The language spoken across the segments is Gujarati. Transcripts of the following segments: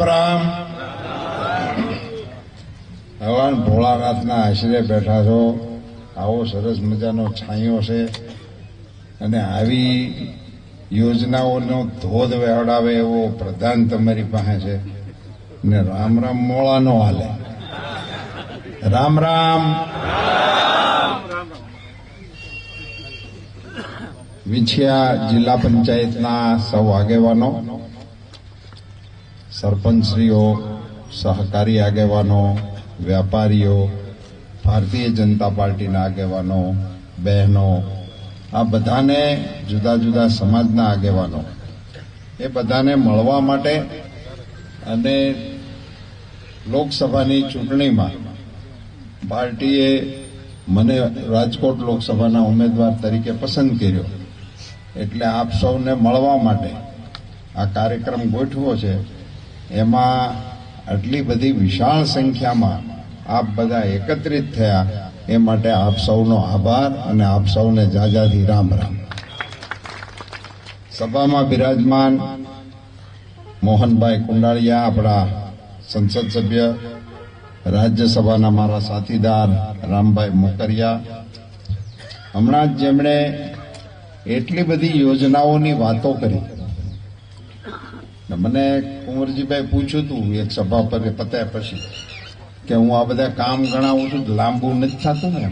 રામ. રામ ભગવાન ભોળાનાથના આશરે બેઠા છો. આવો સરસ મજાનો છાંયો છે. અને આવી યોજનાઓનો ધોધ વહેવડાવે એવો પ્રધાન તમારી પાસે છે. ને રામ રામ મોળાનો હાલે. રામ રામ. વિછિયા જિલ્લા પંચાયતના સૌ આગેવાનો. સરપંચશ્રીઓ, સહકારી આગેવાનો વેપારીઓ ભારતીય જનતા પાર્ટીના આગેવાનો, બહેનો, આ બધાને જુદા જુદા સમાજના આગેવાનો. એ બધાને મળવા માટે અને લોકસભાની ચૂંટણીમાં પાર્ટીએ મને રાજકોટ લોકસભાના ઉમેદવાર તરીકે પસંદ કર્યો. એટલે આપ સૌને મળવા માટે આ કાર્યક્રમ ગોઠવો છે. એમાં આટલી બધી વિશાળ સંખ્યામાં આપ બધા એકત્રિત થયા. એ માટે આપ સૌનો આભાર અને આપ સૌને જાજાથી રામ રામ. સભામાં બિરાજમાન મોહનભાઈ કુંડાળિયા, આપણા સંસદ સભ્ય, રાજ્યસભાના મારા સાથીદાર રામભાઈ મોકરિયા. હમણાં જ જેમણે એટલી બધી યોજનાઓની વાતો કરી. મને કુંવરજીભાઈ પૂછ્યું હતું એક સભા પર પત્યા પછી કે હું આ બધા કામ ગણાવું છું લાંબુ નથી થતું ને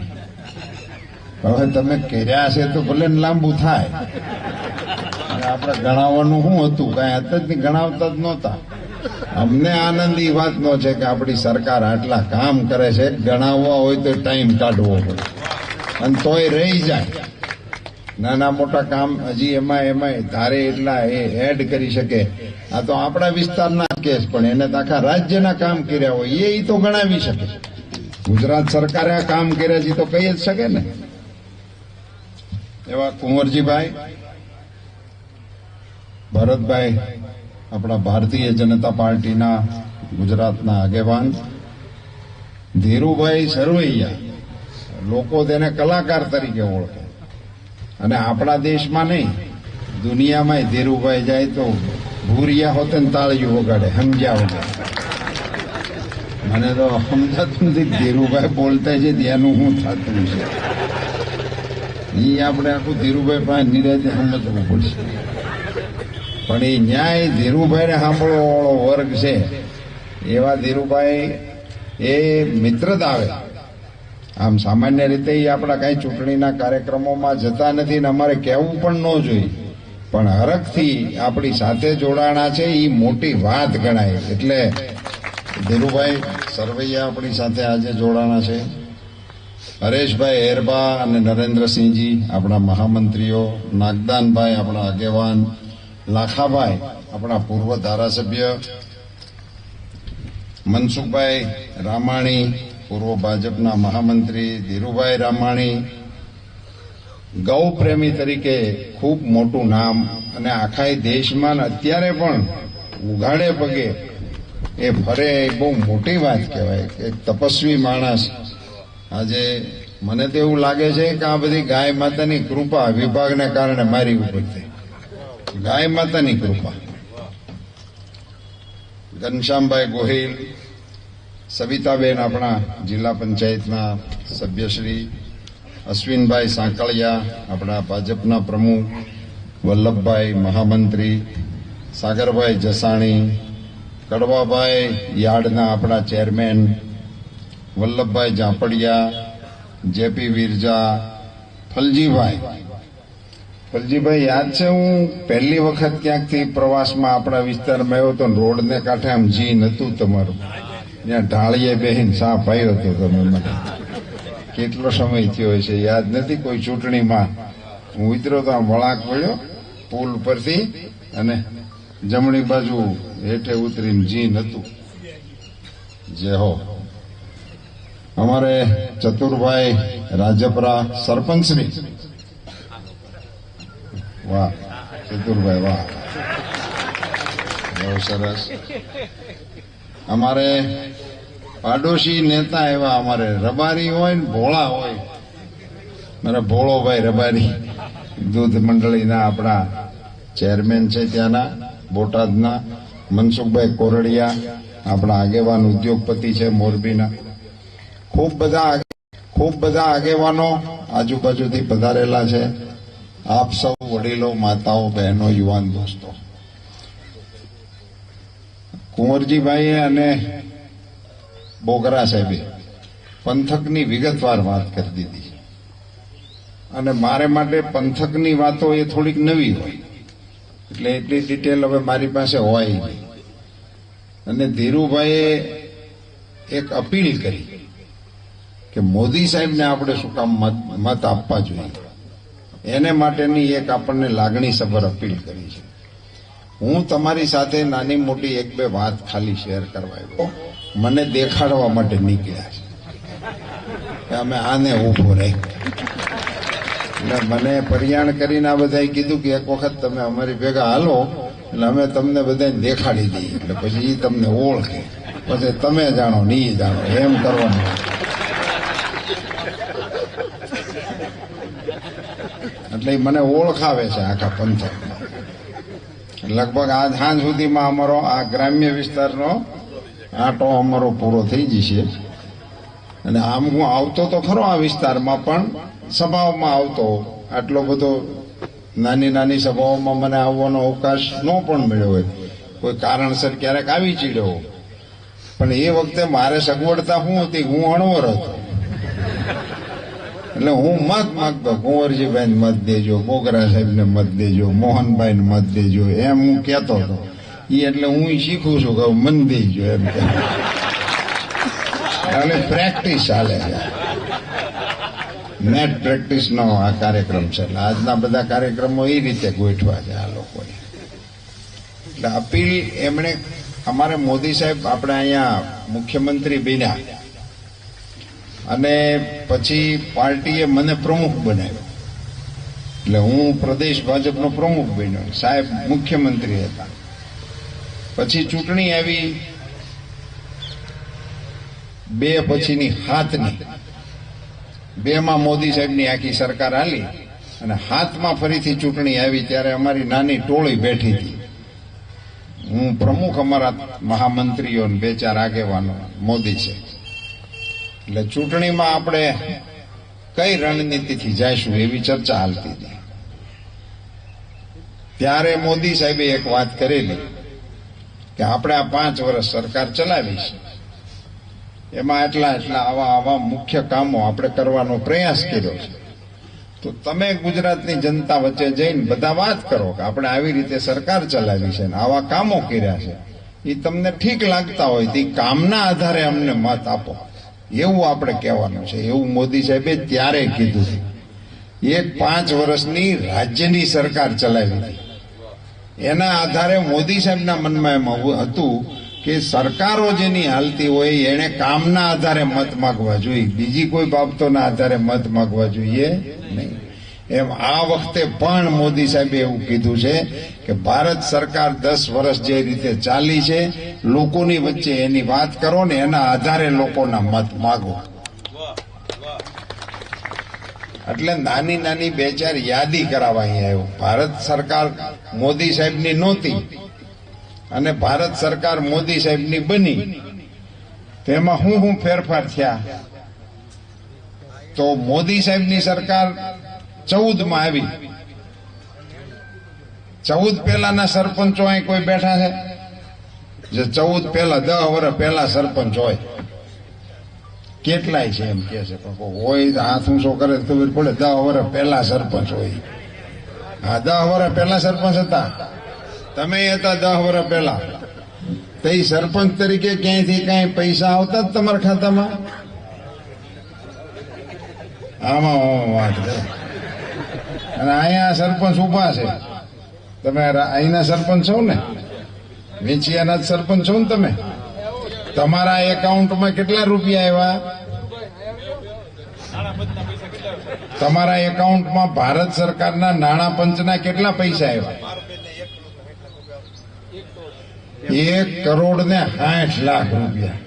હવે તમે કર્યા છે તો ભલે ને લાંબુ થાય. આપણે ગણાવવાનું શું હતું? કાંઈ હતા જ નહીં, ગણાવતા જ નહોતા. અમને આનંદ એ વાતનો છે કે આપણી સરકાર આટલા કામ કરે છે, ગણાવવા હોય તો ટાઈમ કાઢવો પડે. અને તોય રહી જાય. નાના મોટા કામ હજી એમાં એમાં ધારે એટલા એ એડ કરી શકે. આ તો આપણા વિસ્તારના કેસ પણ એને આખા રાજ્યના કામ કર્યા હોય, એ તો ગણાવી શકે. ગુજરાત સરકારે આ કામ કર્યા છે તો કહી જ શકે ને. એવા કુંવરજીભાઈ, ભરતભાઈ, આપણા ભારતીય જનતા પાર્ટીના ગુજરાતના આગેવાન, ધીરુભાઈ સરવૈયા, લોકો તેને કલાકાર તરીકે ઓળખે. અને આપણા દેશમાં નહીં દુનિયામાં ધીરુભાઈ જાય તો ભૂરિયા હોતે ને તાળીયું વગાડે, સમજ્યા વગર. મને તો સમજાતું નથી ધીરુભાઈ બોલતા છે ત્યાંનું શું થતું છે. એ આપણે આખું ધીરુભાઈ પાસે નિરાતે સમજવું પડશે. પણ એ ન્યાય ધીરુભાઈને સાંભળવા વાળો વર્ગ છે. એવા ધીરુભાઈ એ મિત્રતા આવે. આમ સામાન્ય રીતે એ આપણા કઈ ચૂંટણીના કાર્યક્રમોમાં જતા નથી ને અમારે કહેવું પણ ન જોઈએ. પણ હરખથી આપણી સાથે જોડાણા છે એ મોટી વાત ગણાય. એટલે ધીરુભાઈ, સરવૈયા આપણી સાથે આજે જોડાણા છે. હરેશભાઈ એરબા અને નરેન્દ્રસિંહજી, આપણા મહામંત્રીઓ, નાગદાનભાઈ, આપણા આગેવાન, લાખાભાઈ, આપણા પૂર્વ ધારાસભ્ય, મનસુખભાઈ રામાણી, પૂર્વ ભાજપના મહામંત્રી, ધીરુભાઈ રામાણી ગૌ પ્રેમી તરીકે ખૂબ મોટું નામ અને આખા દેશમાં અત્યારે પણ ઉઘાડે પગે એ ફરે એ બહુ મોટી વાત કહેવાય કે તપસ્વી માણસ. આજે મને તો એવું લાગે છે કે આ બધી ગાય માતાની કૃપા વિભાગને કારણે મારી ઉપર ગાય માતાની કૃપા. ઘનશ્યામભાઈ ગોહિલ, સવિતાબેન આપણા જિલ્લા પંચાયતના સભ્યશ્રી અશ્વિનભાઈ સાંકળિયા, આપણા ભાજપના પ્રમુખ, વલ્લભભાઈ મહામંત્રી, સાગરભાઈ જસાણી, કડવાભાઈ યાર્ડના આપણા ચેરમેન, વલ્લભભાઈ જાપડિયા, જેપી વિરજા, ફલજીભાઈ. ફલજીભાઈ, યાદ છે હું પહેલી વખત ક્યાંકથી પ્રવાસમાં આપણા વિસ્તારમાં આવ્યો તો રોડને કાંઠે આમ જીન હતું તમારું. ત્યાં ઢાળીએ બેહીન સાફ આવ્યો હતો તમે મને. કેટલો સમય થયો છે યાદ નથી કોઈ ચૂંટણીમાં. હું ઉતર્યો તો વળાંક પડ્યો પુલ પરથી અને જમણી બાજુ હેઠે ઉતરીને જીન હતું. જે હો. અમારે ચતુરભાઈ રાજપરા સરપંચની. વાહ, ચતુરભાઈ વાહ. બહુ સરસ. અમારે પાડોશી નેતા એવા અમારે. રબારી હોય ને ભોળા હોય. મારા ભોળોભાઈ રબારી દૂધ મંડળીના આપણા ચેરમેન છે ત્યાંના, બોટાદના, મનસુખભાઈ કોરડિયા, આપણા આગેવાન ઉદ્યોગપતિ છે મોરબીના. ખૂબ બધા ખૂબ બધા આગેવાનો આજુબાજુથી પધારેલા છે. આપ સૌ વડીલો, માતાઓ, બહેનો, યુવાન દોસ્તો. કુંવરજીભાઈએ અને બોગરા સાહેબે પંથકની વિગતવાર વાત કરી દીધી. અને મારે માટે પંથકની વાતો એ થોડીક નવી હોય. એટલે એટલી ડિટેલ હવે મારી પાસે હોય નહીં. અને ધીરુભાઈએ એક અપીલ કરી કે મોદી સાહેબને આપણે શું કામ મત આપવા જોઈએ. એને માટેની એક આપણને લાગણીસભર અપીલ કરી છે. હું તમારી સાથે નાની મોટી એક બે વાત ખાલી શેર કરવા આવ્યો. મને દેખાડવા માટે નીકળ્યા છે. અમે આને ઊભો એટલે મને પરિયાણ કરીને આ બધાએ કીધું કે એક વખત તમે અમારી ભેગા હાલો, એટલે અમે તમને બધાને દેખાડી દઈએ. એટલે પછી એ તમને ઓળખે. પછી તમે જાણો ને એ જાણો. એમ કરવાનું. એટલે મને ઓળખાવે છે આખા પંથકમાં. લગભગ આજ સાંજ સુધીમાં અમારો આ ગ્રામ્ય વિસ્તારનો આટો અમારો પૂરો થઈ જશે. અને આમ હું આવતો તો ખરો આ વિસ્તારમાં, પણ સભાઓમાં આવતો. આટલો બધો નાની નાની સભાઓમાં મને આવવાનો અવકાશ ન પણ મળ્યો હોય. કોઈ કારણસર ક્યારેક આવી ચીડ્યો પણ એ વખતે મારે સગવડતા શું હતી, હું અણવર હતો. એટલે હું મત માગતો કુંવરજીભાઈ મત દેજો, બોગરા સાહેબને મત દેજો, મોહનભાઈને મત દેજો, એમ હું કહેતો હતો. એ એટલે હું શીખું છું કે મન દેજો એમ કે. એટલે પ્રેક્ટિસ ચાલે છે. નેટ પ્રેક્ટિસનો આ કાર્યક્રમ છે. એટલે આજના બધા કાર્યક્રમો એ રીતે ગોઠવા છે આ લોકોએ. એટલે અપીલ એમણે અમારે મોદી સાહેબ આપણે અહીંયા મુખ્યમંત્રી બન્યા. અને પછી પાર્ટીએ મને પ્રમુખ બનાવ્યો. એટલે હું પ્રદેશ ભાજપનો પ્રમુખ બન્યો. સાહેબ મુખ્યમંત્રી હતા. પછી ચૂંટણી આવી. બે પછીની હાથની. બેમાં મોદી સાહેબની આખી સરકાર હાલી અને હાથમાં ફરીથી ચૂંટણી આવી ત્યારે અમારી નાની ટોળી બેઠી હતી. હું પ્રમુખ અમારા મહામંત્રીઓ બે ચાર આગેવાનો, મોદી છે. એટલે ચૂંટણીમાં આપણે કઈ રણનીતિથી જઈશું એવી ચર્ચા હાલતી હતી. ત્યારે મોદી સાહેબે એક વાત કરેલી. કે આપણે આ પાંચ વર્ષ સરકાર ચલાવી છે. એમાં એટલા એટલા આવા આવા મુખ્ય કામો આપણે કરવાનો પ્રયાસ કર્યો છે. તો તમે ગુજરાતની જનતા વચ્ચે જઈને બધા વાત કરો કે આપણે આવી રીતે સરકાર ચલાવી છે ને આવા કામો કર્યા છે. એ તમને ઠીક લાગતા હોય તે કામના આધારે અમને મત આપો. એવું આપણે કહેવાનું છે. એવું મોદી સાહેબે ત્યારે કીધું એક પાંચ વર્ષની રાજ્યની સરકાર ચલાવી હતી એના આધારે મોદી સાહેબના મનમાં એમ હતું કે સરકારો જેની હાલતી હોય એને કામના આધારે મત માગવા જોઈએ. બીજી કોઈ બાબતોના આધારે મત માગવા જોઈએ નહીં. એમ આ વખતે પણ મોદી સાહેબે એવું કીધું છે કે ભારત સરકાર દસ વર્ષ જે રીતે ચાલી છે, લોકોની વચ્ચે એની વાત કરો ને એના આધારે લોકોના મત માગો. એટલે નાની નાની બે ચાર યાદી કરાવવા અહીંયા આવ્યો. ભારત સરકાર મોદી સાહેબની નહોતી અને ભારત સરકાર મોદી સાહેબની બની. તેમાં હું હું ફેરફાર થયા. તો મોદી સાહેબની સરકાર ચૌદમાં આવી. ચૌદ પહેલાના સરપંચો અહીં કોઈ બેઠા છે? જે ચૌદ પહેલા દસ વર્ષ પહેલા સરપંચ હોય. કેટલાય છે એમ કે છે. હોય હાથ ઊંચો કરે તો ખબર પડે. દસ વર્ષ પહેલા સરપંચ હોય. હા, દહ વર્ષ પહેલા સરપંચ હતા. તમે હતા દસ વર્ષ પહેલા. તો એ સરપંચ તરીકે ક્યાંયથી કાંઈ પૈસા આવતા જ તમારા ખાતામાં? આમાં વાત છે. અને અહીંયા સરપંચ ઊભા છે. તમે અહીંના સરપંચ છો ને? વેચિયાના સરપંચ છો ને તમે? તમારા એકાઉન્ટમાં કેટલા રૂપિયા આવ્યા? તમારા એકાઉન્ટમાં ભારત સરકારના નાણાં પંચના કેટલા પૈસા આવ્યા? એક કરોડ ને સાઠ લાખ રૂપિયા.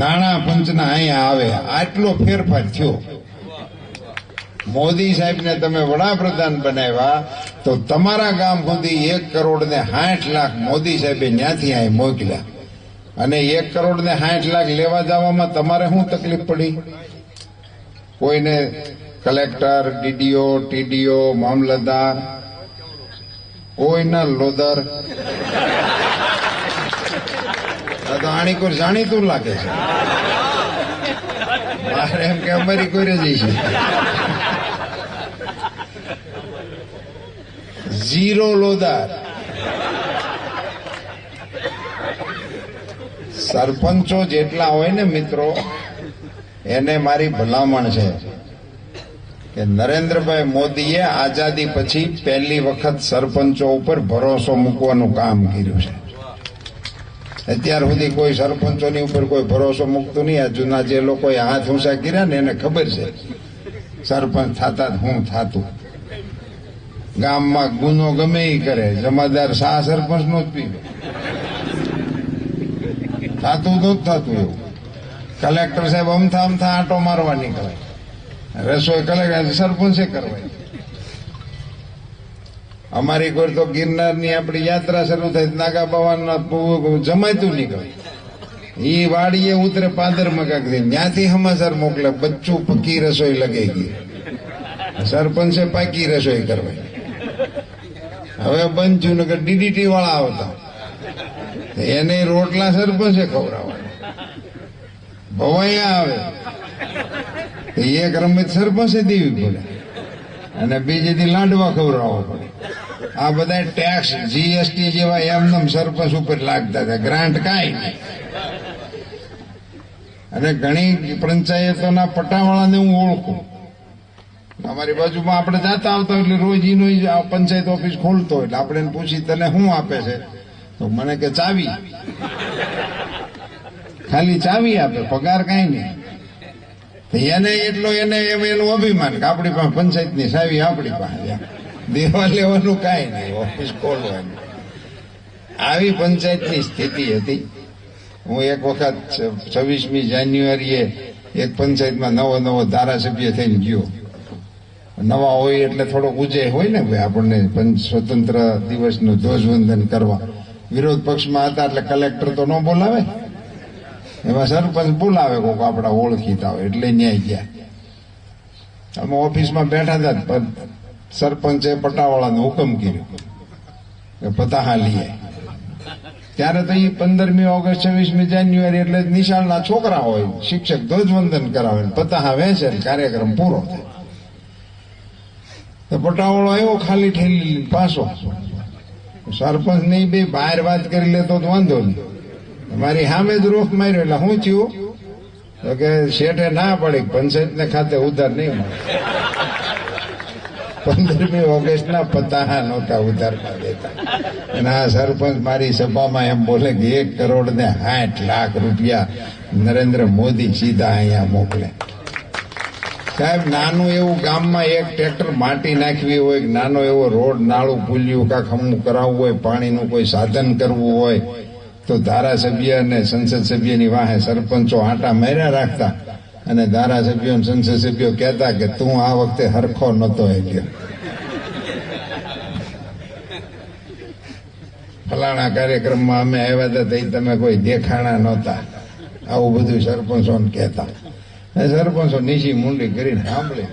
નાણાં પંચના અહીંયા આવે. આટલો ફેરફાર થયો. મોદી સાહેબને તમે વડાપ્રધાન બનાવ્યા, તો તમારા ગામ સુધી એક કરોડ ને સાઠ લાખ મોદી સાહેબે ન્યાથી અહીં મોકલ્યા. અને એક કરોડ ને સાઠ લાખ લેવા જવામાં તમારે શું તકલીફ પડી? કોઈને કલેક્ટર, ડીડીઓ, ટીડીઓ, મામલતદાર, કોઈના લોદર તો આણી કોઈ જાણીતું લાગે છે. મારે એમ કે અમારી કોઈ રજી છે. ઝીરો લોદાર સરપંચો જેટલા હોય ને મિત્રો, એને મારી ભલામણ છે કે નરેન્દ્રભાઈ મોદીએ આઝાદી પછી પહેલી વખત સરપંચો ઉપર ભરોસો મૂકવાનું કામ કર્યું છે. અત્યાર સુધી કોઈ સરપંચોની ઉપર કોઈ ભરોસો મૂકતું નહીં. જૂના જે લોકોએ હાથ ઊંચા કર્યા ને એને ખબર છે. સરપંચ થતા જ હું થાતું. ગામમાં ગુનો ગમે એ કરે. જમાદાર શાહ સરપંચ નો જ પીવે. થાતું તો જ થતું એવું. કલેક્ટર સાહેબ અમથા અમથા આંટો મારવા નીકળે. રસોઈ કલેક્ટર સરપંચે કરવાય અમારી કોઈ તો ગિરનારની આપણી યાત્રા શરૂ થાય નાગા બાવાના જમાયતું નીકળે. ઈ વાડીએ ઉતરે પાદર મગાક દે ત્યાંથી હમાસર મોકલે, બચ્ચું પકી રસોઈ લગાઈ ગઈ. સરપંચે પાકી રસોઈ કરવાય હવે બંધ જુનગર ડીડીટી વાળા આવતા. એને રોટલા સરપંચે ખવડાવવા ભવાયા આવે. એક રમત સરપંચે દેવી પડે. અને બીજેથી લાડવા ખવડાવવા પડે. આ બધા ટેક્સ જીએસટી જેવા એમનેમ સરપંચ ઉપર લાગતા હતા. ગ્રાન્ટ કાંઈ નહીં. અને ઘણી પંચાયતોના પટાવાળાને હું ઓળખું. અમારી બાજુમાં આપણે જાતા આવતા એટલે રોજ એનો પંચાયત ઓફિસ ખોલતો એટલે આપણે પૂછી તને શું આપે છે? તો મને કે ચાવી. ખાલી ચાવી આપે, પગાર કાંઈ નહીં. એને એટલો, એને એમ એનું અભિમાન કે આપણી પાસે પંચાયતની ચાવી, આપણી પાસે. દેવા લેવાનું કાંઈ નહીં, ઓફિસ ખોલવાનું. આવી પંચાયતની સ્થિતિ હતી. હું એક વખત છવ્વીસમી જાન્યુઆરીએ એક પંચાયતમાં નવો નવો ધારાસભ્ય થઈને ગયો. નવા હોય એટલે થોડોક ઉજે હોય ને ભાઈ, આપણને સ્વતંત્ર દિવસનું ધ્વજવંદન કરવા. વિરોધ પક્ષમાં હતા એટલે કલેક્ટર તો ન બોલાવે. એમાં સરપંચ બોલાવે કોક આપણા ઓળખીતા હોય એટલે ન્યાય ગયા. અમે ઓફિસમાં બેઠા હતા પણ સરપંચે પટાવાળાનો હુકમ કર્યો કે પતાહા લઈએ. ત્યારે તો એ પંદરમી ઓગસ્ટ, છવ્વીસમી જાન્યુઆરી એટલે નિશાળના છોકરા હોય, શિક્ષક ધ્વજવંદન કરાવે પતાહા ને કાર્યક્રમ પૂરો થાય. તો પટાવાળો આવ્યો ખાલી ઠેલી પાછો. સરપંચ નહીં બે બહાર વાત કરી લેતો તો વાંધો નહીં. મારી સામે જ રોફ માર્યો એટલે શું થયું? તો કે શેઠે ના પડી પંચાયતને ખાતે ઉધાર નહીં મળે. પંદરમી ઓગસ્ટના પતાહા નહોતા ઉધારમાં દેતા. અને આ સરપંચ મારી સભામાં એમ બોલે કે એક કરોડ ને સાઠ લાખ રૂપિયા નરેન્દ્ર મોદી સીધા અહીંયા મોકલે. સાહેબ, નાનું એવું ગામમાં એક ટ્રેક્ટર માટી નાખવી હોય કે નાનો એવો રોડ નાળું પુલ્યું, કાંક હમું કરાવવું હોય, પાણીનું કોઈ સાધન કરવું હોય, તો ધારાસભ્ય અને સંસદ સભ્યની વાહે સરપંચો આંટા મેર્યા રાખતા અને ધારાસભ્યો અને સંસદ સભ્યો કહેતા કે તું આ વખતે હરખો નહોતો ગયો ફલાણા કાર્યક્રમમાં અમે આવ્યા હતા તમે કોઈ દેખાણા નહોતા. આવું બધું સરપંચોને કહેતા. સરપંચો નીચી મુંડી કરીને સાંભળી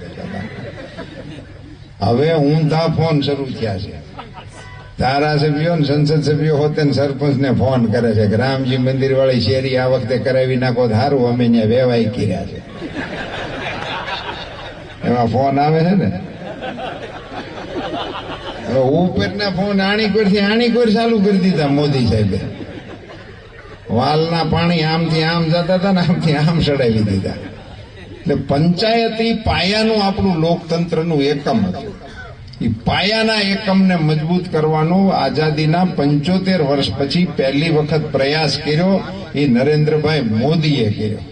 હવે હું તા ફોન શરૂ થયા છે. ધારાસભ્યો સંસદ સભ્યો હોતે સરપંચને ફોન કરે છે કે રામજી મંદિર વાળી શેરી આ વખતે કરાવી નાખો સારું અમે ત્યાં વેવાય કર્યા છે. એમાં ફોન આવે છે ને? ઉપરના ફોન આણીકોરથી આણીકોર ચાલુ કરી દીધા મોદી સાહેબે. વાલના પાણી આમથી આમ જતા હતા ને આમથી આમ ચડાવી દીધા. એટલે પંચાયતી પાયાનું આપણું લોકતંત્રનું એકમ હતું. એ પાયાના એકમને મજબૂત કરવાનો આઝાદીના પંચોતેર વર્ષ પછી પહેલી વખત પ્રયાસ કર્યો, એ નરેન્દ્રભાઈ મોદીએ કર્યો.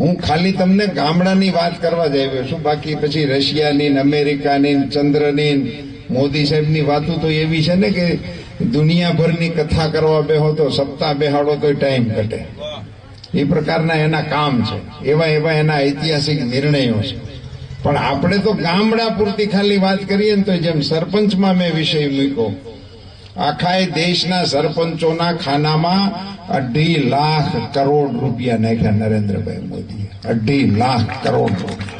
હું ખાલી તમને ગામડાની વાત કરવા જઈ રહ્યો છું, બાકી પછી રશિયાની અમેરિકાની ચંદ્રની મોદી સાહેબની વાતો તો એવી છે ને કે દુનિયાભરની કથા કરવા બેહો તો સપ્તાહ બેહાડો તો ટાઈમ ઘટે. એ પ્રકારના એના કામ છે. એવા એવા એના ઐતિહાસિક નિર્ણયો છે. પણ આપણે તો ગામડા પૂરતી ખાલી વાત કરીએ ને તો જેમ સરપંચમાં મેં વિષય મૂક્યો. આખા દેશના સરપંચોના ખાનામાં અઢી લાખ કરોડ રૂપિયા નાખ્યા નરેન્દ્રભાઈ મોદીએ. અઢી લાખ કરોડ રૂપિયા.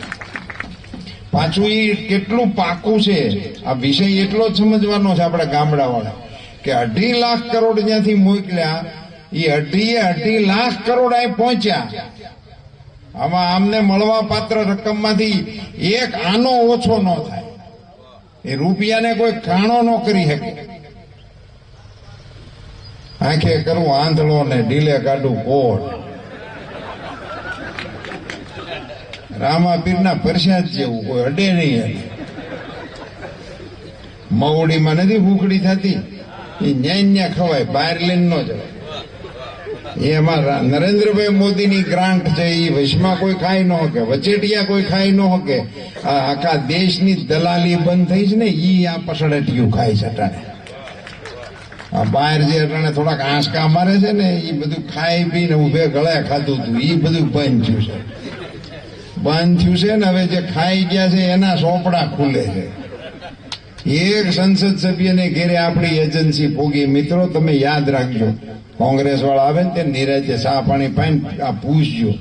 પાછું એ કેટલું પાકું છે? આ વિષય એટલો જ સમજવાનો છે આપણા ગામડાવાળા, કે અઢી લાખ કરોડ જ્યાંથી મોકલ્યા એ અઢીએ અઢી લાખ કરોડ અહીં પહોંચ્યા. આમાં આમને મળવા પાત્ર રકમમાંથી એક આનો ઓછો ન થાય. એ રૂપિયાને કોઈ કાણો ન કરી શકે. આંખે કરવું આંધળો ને ઢીલે કાઢું કોટ રામાપીરના પ્રસાદ જેવું કોઈ અડે નહીં મવડીમાં નથી ભૂખડી થતી. એ ન્યાય ન્યા ખવાય, બહાર લઈને ન જવાય. એમાં નરેન્દ્રભાઈ મોદીની ગ્રાન્ટ છે એ વચમાં કોઈ ખાઈ ન શકે, વચેટિયા કોઈ ખાઈ ન આ આખા દેશની દલાલી બંધ થઈ છે ને એ આ પસડટિયું ખાય છે અટાણે. બહાર જે અટાણે થોડાક આંસકા મારે છે ને એ બધું ખાઈ પીને ઉભે ગળે ખાધું હતું એ બધું બંધ થયું છે. બંધ થયું છે ને, હવે જે ખાઈ ગયા છે, એના સોપડા ખુલે છે. એક સંસદ સભ્યને ઘેરે આપણી એજન્સી ભોગી મિત્રો, તમે યાદ રાખજો. કોંગ્રેસ વાળા આવે ને તે નિરાજે સા પાણી પાઈને આ પૂછજો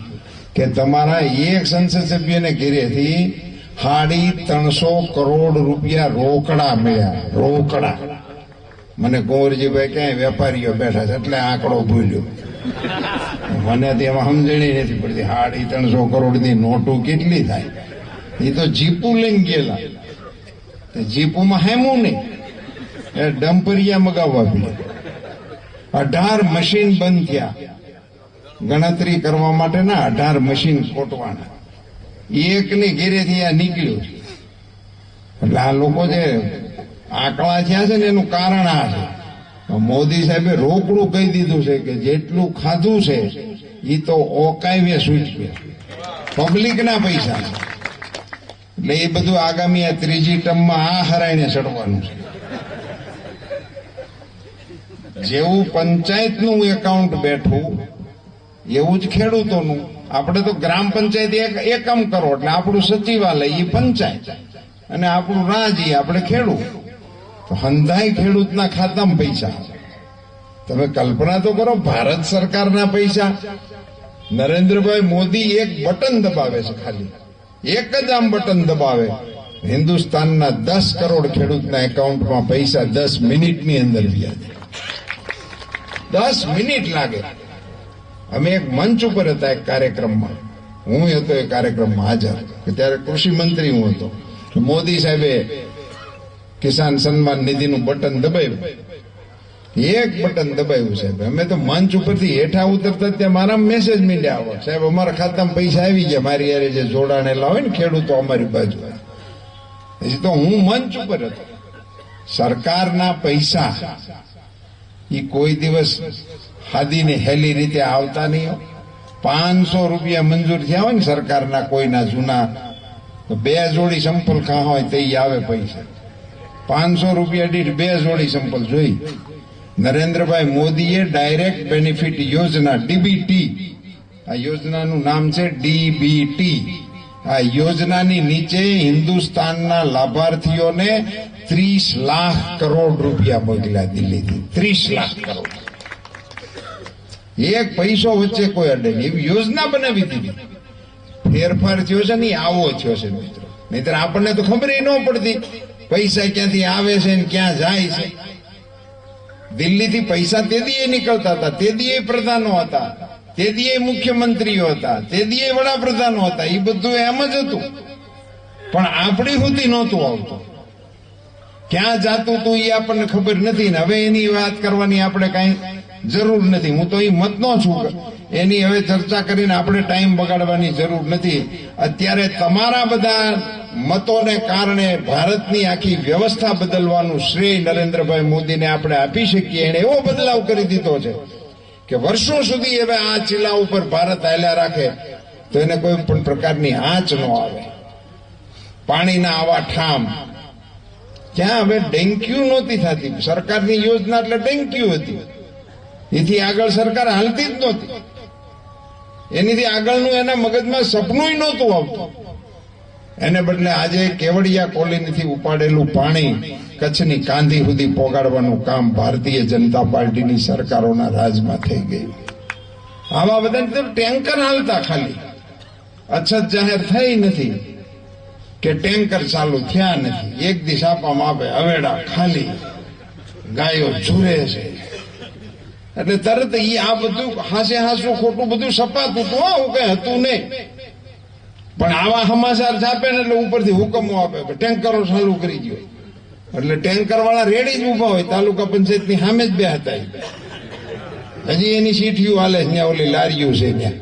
કે તમારા એક સંસદ સભ્યને ઘેરેથી સાડી ત્રણસો કરોડ રૂપિયા રોકડા મળ્યા, રોકડા. મને કુંવરજીભાઈ ક્યાંય વેપારીઓ બેઠા છે એટલે આંકડો ભૂલ્યો. મને તેમાં સમજણી નથી પડતી સાડી ત્રણસો કરોડની નોટો કેટલી થાય? એ તો જીપુ લઈને ગયેલા. જીપુમાં હેમું નહીં. એ ડમ્પરિયા મગાવવા પડ્યા અઢાર મશીન બંધ થયા. ગણતરી કરવા માટેના અઢાર મશીન ખોટવાના એકની ઘેરેથી આ નીકળ્યું. એટલે આ લોકો જે આંકડા થયા છે ને એનું કારણ આ છે. મોદી સાહેબે રોકડું કહી દીધું છે કે જેટલું ખાધું છે એ તો ઓકાવ્ય સૂચવે. પબ્લિકના પૈસા છે. એટલે એ બધું આગામી આ ત્રીજી ટર્મમાં આ હરાઈને ચડવાનું છે. જેવું પંચાયતનું એકાઉન્ટ બેઠું, એવું જ ખેડૂતોનું. આપણે તો ગ્રામ પંચાયત એક એકમ કરો, એટલે આપણું સચિવાલય એ પંચાયત. અને આપણું રાજ એ આપણે ખેડૂત. તો હંધાય ખેડૂતના ખાતામાં પૈસા. તમે કલ્પના તો કરો, ભારત સરકારના પૈસા. નરેન્દ્રભાઈ મોદી એક બટન દબાવે છે ખાલી. એક જ આમ બટન દબાવે. હિન્દુસ્તાનના દસ કરોડ ખેડૂતના એકાઉન્ટમાં પૈસા દસ મિનિટની અંદર વ્યાજ દસ મિનિટ લાગે. અમે એક મંચ ઉપર હતા એક કાર્યક્રમમાં. હું હતો એ કાર્યક્રમમાં હાજર. ત્યારે કૃષિ મંત્રી હું હતો. મોદી સાહેબે કિસાન સન્માન નિધિનું બટન દબાવ્યું. એક બટન દબાવ્યું સાહેબ. અમે તો મંચ ઉપરથી હેઠા ઉતરતા ત્યાં મારા મેસેજ મીંડ્યા આવો. સાહેબ, અમારા ખાતામાં પૈસા આવી ગયા. મારી યારે જે જોડાણેલા હોય ને ખેડૂતો અમારી બાજુ. હજી તો હું મંચ ઉપર હતો. સરકારના પૈસા એ કોઈ દિવસ હાદીને હેલી રીતે આવતા નહીં પાંચસો રૂપિયા મંજૂર થયા હોય ને સરકારના કોઈના જૂના, તો બે જોડી સંપલ ખા હોય તે આવે પૈસા. પાંચસો રૂપિયા દીઠ બે જોડી સંપલ જોઈ. નરેન્દ્રભાઈ મોદીએ ડાયરેક્ટ બેનિફિટ યોજના, ડીબીટી. આ યોજનાનું નામ છે ડીબીટી. આ યોજનાની નીચે હિન્દુસ્તાનના લાભાર્થીઓને ત્રીસ લાખ કરોડ રૂપિયા મોકલ્યા દિલ્હીથી. ત્રીસ લાખ કરોડ. એક પૈસો વચ્ચે કોઈ અડે નહીં. એવી યોજના બનાવી દીધી. ફેરફાર થયો છે ને આવો થયો છે મિત્રો. નહીતર આપણને તો ખબર ન પડતી. પૈસા ક્યાંથી આવે છે ને ક્યાં જાય છે. દિલ્હીથી પૈસા તે દીએ નીકળતા હતા. તે દીએ પ્રધાનો હતા. તે દીએ મુખ્યમંત્રીઓ હતા. તે દીએ વડાપ્રધાનો હતા. એ બધું એમ જ હતું. પણ આપણી સુધી નહોતું આવતું. ક્યાં જાતું હતું એ આપણને ખબર નથી ને. હવે એની વાત કરવાની આપણે કાંઈ જરૂર નથી. હું તો એ મતનો છું એની હવે ચર્ચા કરીને આપણે ટાઈમ બગાડવાની જરૂર નથી. અત્યારે તમારા બધા મતોને કારણે ભારતની આખી વ્યવસ્થા બદલવાનું શ્રેય નરેન્દ્રભાઈ મોદીને આપણે આપી શકીએ. એને એવો બદલાવ કરી દીધો છે કે વર્ષો સુધી હવે આ ચીલા ઉપર ભારત હાલ્યા રાખે તો એને કોઈ પણ પ્રકારની આંચ ન આવે. પાણીના આવા ઠામ ત્યાં હવે ડેન્ક્યુ નહોતી થતી. સરકારની યોજના એટલે ડેન્ક્યુ હતી. એથી આગળ સરકાર હાલતી જ નહોતી. એનીથી આગળનું એના મગજમાં સપનું નહોતું આવતું. એને બદલે આજે કેવડિયા કોલોનીથી ઉપાડેલું પાણી કચ્છની કાંધી સુધી પોગાડવાનું કામ ભારતીય જનતા પાર્ટીની સરકારોના રાજમાં થઈ ગયું. આવા બધા ટેન્કર હાલતા ખાલી. અછત જાહેર થઈ નથી. કે ટેન્કર ચાલુ થયા નથી. એક દિશ આપવામાં આપે અવેડા ખાલી, ગાયો ઝૂરે છે. એટલે તરત એ આ બધું હાસે હાસું ખોટું બધું સપાતું હતું આવું કઈ હતું નહીં. પણ આવા સમાચાર છાપે ને એટલે ઉપરથી હુકમો આપે ટેન્કરો ચાલુ કરી દો એટલે ટેન્કર વાળા રેડી જ ઊભા હોય, તાલુકા પંચાયતની સામે જ બે હતા હજી એની સીઠીઓ હાલે, ત્યાં ઓલી લારીઓ છે ત્યાં.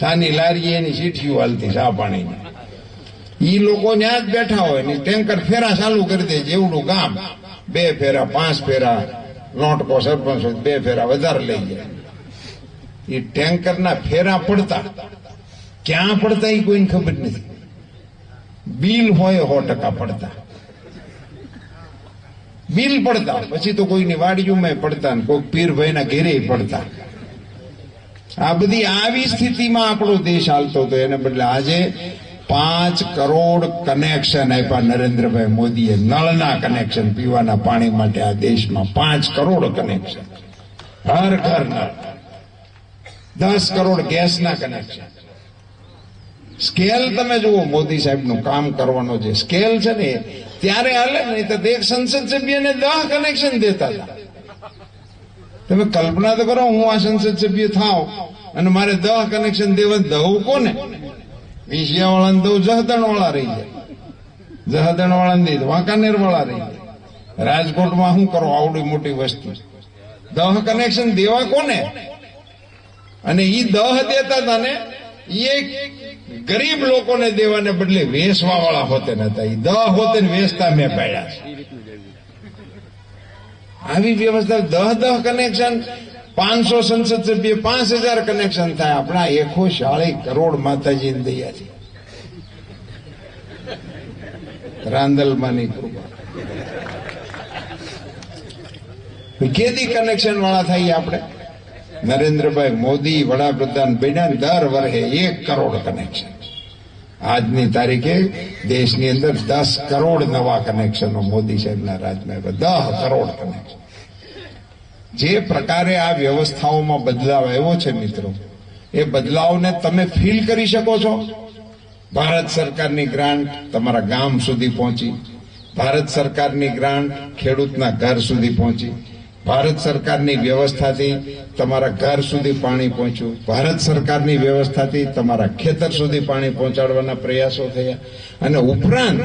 સાની લારી એની સીઠીઓ હાલતી ચા પાણીની. ઈ લોકો ત્યાં જ બેઠા હોય ને ટેન્કર ફેરા ચાલુ કરી દે જેવડું ગામ. બે ફેરા પાંચ ફેરા લોટકો સરપંચ હોય, બે ફેરા વધારે લઈ જાય. એ ટેન્કરના ફેરા પડતા. ક્યાં પડતા એ કોઈને ખબર નથી. બિલ હોય સો ટકા પડતા. બિલ પડતા. પછી તો કોઈની વાડીઓમાં પડતા ને કોઈ પીરભાઈના ઘેરે પડતા. આ બધી આવી સ્થિતિમાં આપણો દેશ હાલતો હતો. એને બદલે આજે પાંચ કરોડ કનેક્શન આપ્યા નરેન્દ્રભાઈ મોદીએ, નળના કનેક્શન પીવાના પાણી માટે આ દેશમાં પાંચ કરોડ કનેક્શન ઘર ઘર નળ દસ કરોડ ગેસના કનેક્શન સ્કેલ તમે જુઓ, મોદી સાહેબનું કામ કરવાનો જે સ્કેલ છે ને, ત્યારે હાલે, નહીં તો એક સંસદ સભ્યને દહ કનેક્શન દેતા હતા. તમે કલ્પના તો કરો, હું આ સંસદ સભ્ય થાવ, અને મારે દહ કનેક્શન દેવા દઉં કોને? વિશિયા વાળાને તો જહદણ વાળા રહી જાય. જહદણ વાળાને દઈ વાંકાનેર વાળા રહી જાય. રાજકોટમાં શું કરો આવડી મોટી વસ્તુ? દહ કનેક્શન દેવા કોને? અને ઈ દહ દેતા હતા ને એ ગરીબ લોકોને દેવાને બદલે વેસવા વાળા હોતે. નતા ઈ દહ હોતે ને વેચતા મેં પાડ્યા આવી વ્યવસ્થા, દહ દહ કનેક્શન પાંચસો સંસદ સભ્ય પાંચ હજાર કનેક્શન થાય. આપણા એકો શાળી કરોડ માતાજીને દયા છે. રાંદલમાની કૃપા. કેદી કનેક્શન વાળા થઈએ આપણે? નરેન્દ્રભાઈ મોદી વડાપ્રધાન બન્યા દર વર્ષે એક કરોડ કનેક્શન આજની તારીખે દેશની અંદર દસ કરોડ નવા કનેક્શનો મોદી સાહેબના રાજમાં. દસ કરોડ કનેક્શન જે પ્રકારે આ વ્યવસ્થાઓમાં બદલાવ આવ્યો છે મિત્રો, એ બદલાવને તમે ફીલ કરી શકો છો. ભારત સરકારની ગ્રાન્ટ તમારા ગામ સુધી પહોંચી. ભારત સરકારની ગ્રાન્ટ ખેડૂતના ઘર સુધી પહોંચી. ભારત સરકારની વ્યવસ્થાથી તમારા ઘર સુધી પાણી પહોંચ્યું. ભારત સરકારની વ્યવસ્થાથી તમારા ખેતર સુધી પાણી પહોંચાડવાના પ્રયાસો થયા. અને ઉપરાંત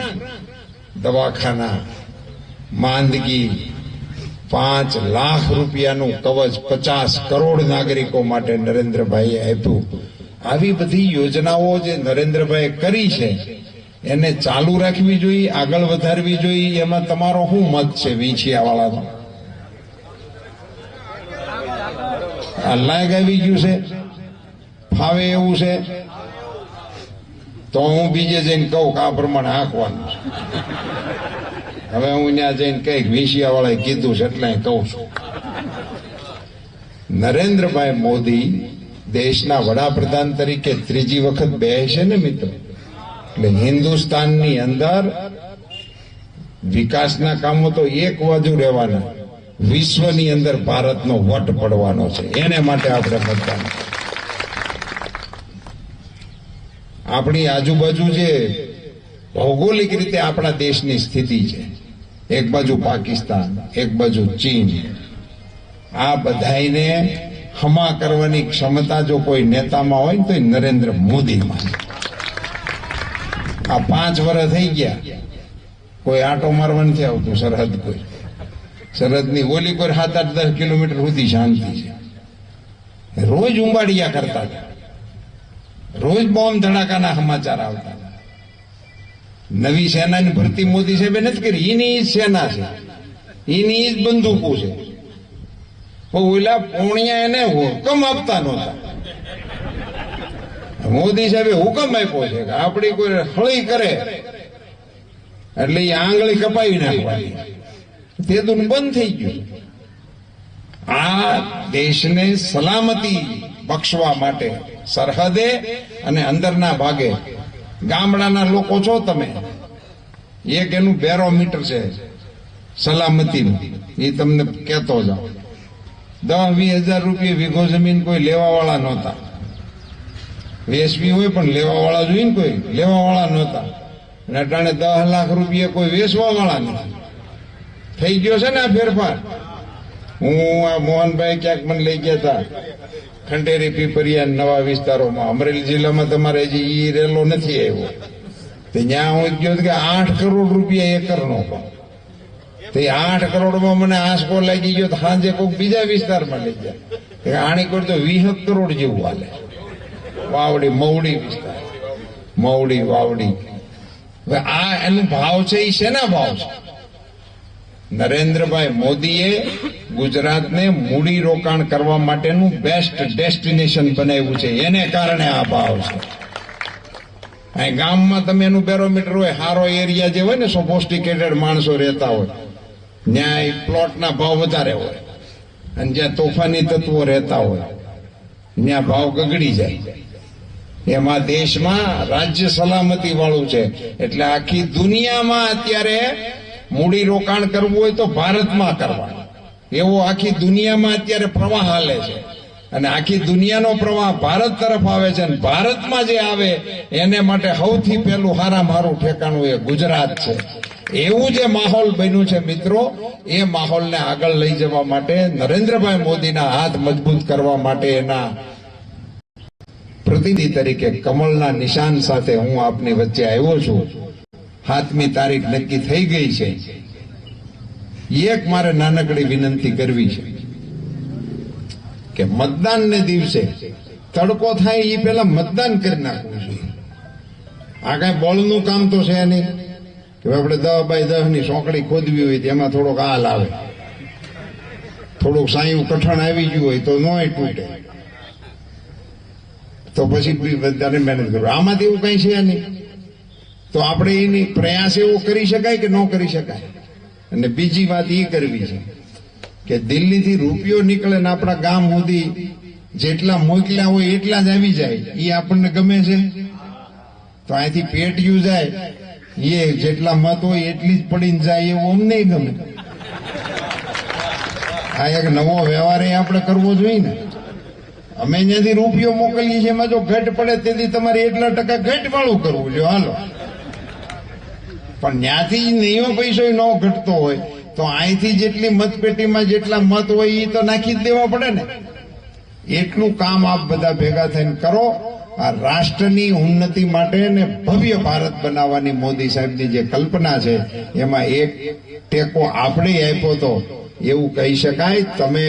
દવાખાના, માંદગી પાંચ લાખ રૂપિયાનું કવચ પચાસ કરોડ નાગરિકો માટે નરેન્દ્રભાઈએ આપ્યું. આવી બધી યોજનાઓ જે નરેન્દ્રભાઈએ કરી છે, એને ચાલુ રાખવી જોઈએ, આગળ વધારવી જોઈએ, એમાં તમારો શું મત છે વીંછિયાવાળાનો? લાગ આવી ગયું છે? ફાવે એવું છે? તો હું બીજે જઈને કહું કે આ પ્રમાણે હાંકવાનું છે. હવે હું ત્યાં જઈને કંઈક વિશિયા વાળાએ કીધું છે એટલે કહું છું. નરેન્દ્રભાઈ મોદી દેશના વડાપ્રધાન તરીકે ત્રીજી વખત બેસે ને મિત્રો? એટલે હિન્દુસ્તાનની અંદર વિકાસના કામો તો એક બાજુ રહેવાના, વિશ્વની અંદર ભારતનો વટ પડવાનો છે. એને માટે આપણે મતદાન આપણી આજુબાજુ જે ભૌગોલિક રીતે આપણા દેશની સ્થિતિ છે એક બાજુ પાકિસ્તાન, એક બાજુ ચીન. આ બધાને હમા કરવાની ક્ષમતા જો કોઈ નેતામાં હોય તો નરેન્દ્ર મોદીમાં. આ પાંચ વર્ષ થઈ ગયા. કોઈ આટો મારવા નથી આવતું, સરહદ કોઈ. સરહદની ઓલી કોઈ સાત આઠ દસ કિલોમીટર સુધી શાંતિ છે. રોજ ઉંબાડિયા કરતા રોજ બોમ્બ ધડાકાના સમાચાર આવતા. નવી સેનાની ભરતી મોદી સાહેબે નથી કરી. એની જ સેના છે. એની જ બંદૂકો છે. ઓલા પોણિયા એને હુકમ આપતા નહોતા. મોદી સાહેબે હુકમ આપ્યો છે કે આપણી કોઈ હળી કરે. એટલે એ આંગળી કપાવી નાખવાની. તે તો બંધ થઈ ગયું. આ દેશને સલામતી બક્ષવા માટે સરહદે અને અંદરના ભાગે ગામડાના લોકો છો તમે. એક એનું બેરોમીટર છે. સલામતીનું. એ તમને કહેતો જાઓ દસ, વીસ હજાર રૂપિયા વીઘો જમીન કોઈ લેવા વાળા નહોતા. વેચવી હોય પણ લેવા વાળા જોઈએ ને કોઈ લેવા વાળા નહોતા. અને અટાણે દસ લાખ રૂપિયા કોઈ વેચવા વાળા નથી થઈ ગયો છે ને આ ફેરફાર? હું આ મોહનભાઈ ક્યાંક મને લઈ ગયા હતા. ખંડેરી પીપરિયા નવા વિસ્તારોમાં. અમરેલી જિલ્લામાં તમારે હજી ઈ રેલો નથી આવ્યો. તે ત્યાં હું ગયો કે આઠ કરોડ રૂપિયા એકરનો તે આઠ કરોડમાં મને આંસકો લાગી ગયો સાંજે કોઈક બીજા વિસ્તારમાં લઈ જાય આણી કોઈ તો વીસ કરોડ જેવું હાલે. વાવડી, મવડી વિસ્તાર. મવડી, વાવડી. આ એનો ભાવ છે એ શેના ભાવ છે? નરેન્દ્રભાઈ મોદીએ ગુજરાતને મૂડી રોકાણ કરવા માટેનું બેસ્ટ ડેસ્ટિનેશન બનાવ્યું છે. એને કારણે આ ભાવ છે. અહીં ગામમાં તમે એનું બેરોમીટર હોય સારો એરિયા જે હોય ને સોફોસ્ટિકેટેડ માણસો રહેતા હોય ત્યાં પ્લોટના ભાવ વધારે હોય. અને જ્યાં તોફાની તત્વો રહેતા હોય, ત્યાં ભાવ ગગડી જાય. એમાં દેશમાં રાજ્ય સલામતી વાળું છે. એટલે આખી દુનિયામાં અત્યારે મૂડી રોકાણ કરવું હોય તો ભારતમાં કરવા એવો આખી દુનિયામાં અત્યારે પ્રવાહ હાલે છે. અને આખી દુનિયાનો પ્રવાહ ભારત તરફ આવે છે અને ભારતમાં જે આવે, એને માટે સૌથી પહેલું હારામારું હારું ઠેકાણું એ ગુજરાત છે. એવું જે માહોલ બન્યું છે મિત્રો, એ માહોલને આગળ લઈ જવા માટે નરેન્દ્રભાઈ મોદીના હાથ મજબૂત કરવા માટે એના પ્રતિનિધિ તરીકે કમળના નિશાન સાથે હું આપની વચ્ચે આવ્યો છું. સાતમી તારીખ નક્કી થઈ ગઈ છે. એક મારે નાનકડી વિનંતી કરવી છે કે મતદાનને દિવસે તડકો થાય એ પેલા મતદાન કરી નાખવું જોઈએ આ કઈ બળનું કામ તો છે નહીં. કે આપણે દહ બાય દહની સોંકડી ખોદવી હોય તેમાં થોડોક હાલ આવે. થોડુંક સાયું કઠણ આવી ગયું હોય તો નોય તૂટે. તો પછી બધાને મહેનત કરો આમાંથી એવું કઈ છે નહીં. તો આપણે એની પ્રયાસ એવો કરી શકાય કે ન કરી શકાય? અને બીજી વાત એ કરવી છે કે દિલ્હીથી રૂપિયો નીકળે ને આપણા ગામ સુધી જેટલા મોકલ્યા હોય એટલા જ આવી જાય. એ આપણને ગમે છે? તો અહીંથી પેટ્યું જાય, એ જેટલા મત હોય એટલી જ પડીને જાય, એવું અમને ગમે. આ એક નવો વ્યવહાર એ આપણે કરવો જોઈએ ને. અમે જ્યાંથી રૂપિયો મોકલીએ છીએ, એમાં જો ઘટ પડે, તેથી તમારે એટલા ટકા ઘટ વાળું કરવું જોઈએ. હાલો. પણ ત્યાંથી નહીં પૈસો ન ઘટતો હોય, તો અહીંથી જેટલી મતપેટીમાં જેટલા મત હોય એ તો નાખી જ દેવા પડે ને. એટલું કામ આપ બધા ભેગા થઈને કરો, આ રાષ્ટ્રની ઉન્નતિ માટે ને ભવ્ય ભારત બનાવવાની મોદી સાહેબની જે કલ્પના છે, એમાં એક ટેકો આપણે આપ્યો તો એવું કહી શકાય, તમે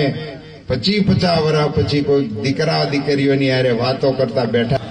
પચી પચાસ વર્ષ પછી કોઈ દીકરા દીકરીઓની હારે વાતો કરતા બેઠા